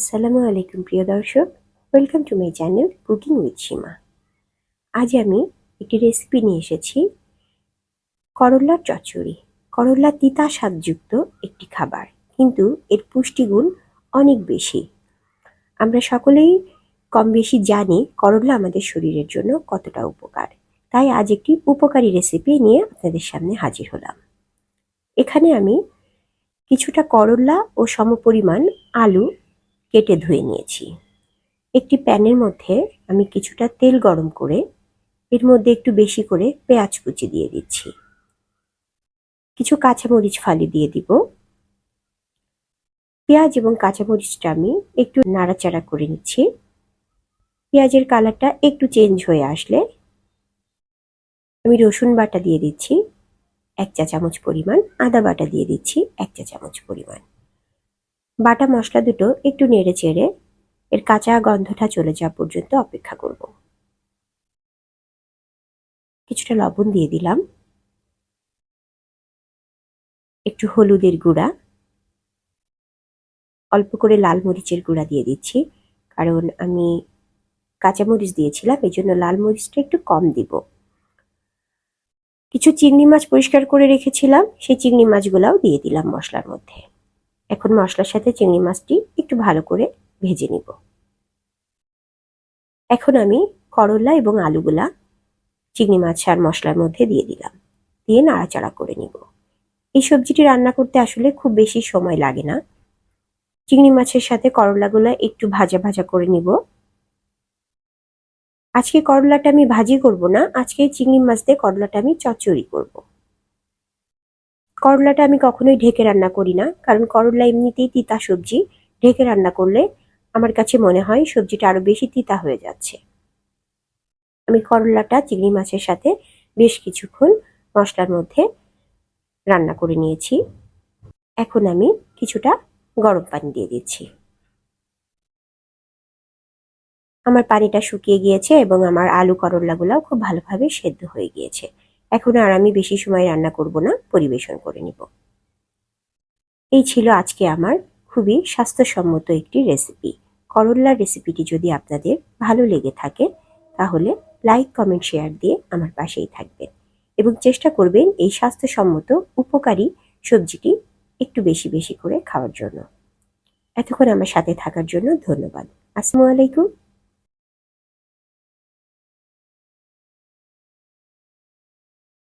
আসসালামু আলাইকুম, প্রিয় দর্শক। Welcome to my channel cooking with Seema আজ আমি একটি রেসিপি নিয়ে এসেছি, করল্লার চচ্চড়ি। করল্লা তিতা স্বাদযুক্ত একটি খাবার, কিন্তু এর পুষ্টিগুণ অনেক বেশি। আমরা সকলেই কম বেশি জানি করল্লা আমাদের শরীরের জন্য কতটা উপকার। তাই আজ একটি উপকারী রেসিপি নিয়ে আপনাদের সামনে হাজির হলাম। এখানে আমি কিছুটা করল্লা ও সমপরিমাণ আলু কেটে ধুয়ে নিয়েছি। একটি প্যানের মধ্যে আমি কিছুটা তেল গরম করে এর মধ্যে একটু বেশি করে পেঁয়াজ কুচি দিয়ে দিচ্ছি। কিছু কাঁচামরিচ ফালি দিয়ে দিব। পেঁয়াজ এবং কাঁচামরিচটা আমি একটু নাড়াচাড়া করে নিচ্ছি। পেঁয়াজের কালারটা একটু চেঞ্জ হয়ে আসলে আমি রসুন বাটা দিয়ে দিচ্ছি, এক চা চামচ পরিমাণ আদা বাটা দিয়ে দিচ্ছি, এক চা চামচ পরিমাণ। বাটা মশলা দুটো একটু নেড়ে চেড়ে এর কাঁচা গন্ধটা চলে যাওয়া পর্যন্ত অপেক্ষা করব। কিছুটা লবণ দিয়ে দিলাম। একটু হলুদের গুঁড়া। অল্প করে লাল মরিচের গুঁড়া দিয়ে দিচ্ছি, কারণ আমি কাঁচামরিচ দিয়েছিলাম এই জন্য লাল মরিচটা একটু কম দিব। কিছু চিংড়ি মাছ পরিষ্কার করে রেখেছিলাম, সেই চিংড়ি মাছগুলাও দিয়ে দিলাম মশলার মধ্যে। এখন মশলার সাথে চিংড়ি মাছটি একটু ভালো করে ভেজে নিব। এখন আমি করলা এবং আলুগুলা চিংড়ি মাছ আর মশলার মধ্যে দিয়ে দিলাম। দিয়ে নাড়াচাড়া করে নিব। এই সবজিটি রান্না করতে আসলে খুব বেশি সময় লাগে না। চিংড়ি মাছের সাথে করলাগুলো একটু ভাজা ভাজা করে নিব। আজকে করলাটা আমি ভাজি করব না, আজকে চিংড়ি মাছ দিয়ে করলাটা আমি চচ্চড়ি করব। করলাটা আমি কখনোই ঢেকে রান্না করি না, কারণ করলা এমনিতেই তিতা সবজি। ঢেকে রান্না করলে আমার কাছে মনে হয় সবজিটা আরও বেশি তিতা হয়ে যাচ্ছে। আমি করলাটা চিংড়ি মাছের সাথে বেশ কিছুক্ষণ মশলার মধ্যে রান্না করে নিয়েছি। এখন আমি কিছুটা গরম পানি দিয়ে দিচ্ছি। আমার পানিটা শুকিয়ে গিয়েছে এবং আমার আলু করল্লাগুলাও খুব ভালোভাবে সেদ্ধ হয়ে গিয়েছে। এখন আর আমি বেশি সময় রান্না করব না, পরিবেশন করে নিব। এই ছিল আজকে আমার খুবই স্বাস্থ্যসম্মত একটি রেসিপি করল্লার রেসিপিটি যদি আপনাদের ভালো লেগে থাকে, তাহলে লাইক কমেন্ট শেয়ার দিয়ে আমার পাশেই থাকবেন এবং চেষ্টা করবেন এই স্বাস্থ্যসম্মত উপকারী সবজিটি একটু বেশি বেশি করে খাওয়ার জন্য। এতক্ষণ আমার সাথে থাকার জন্য ধন্যবাদ। আসসালামু আলাইকুম।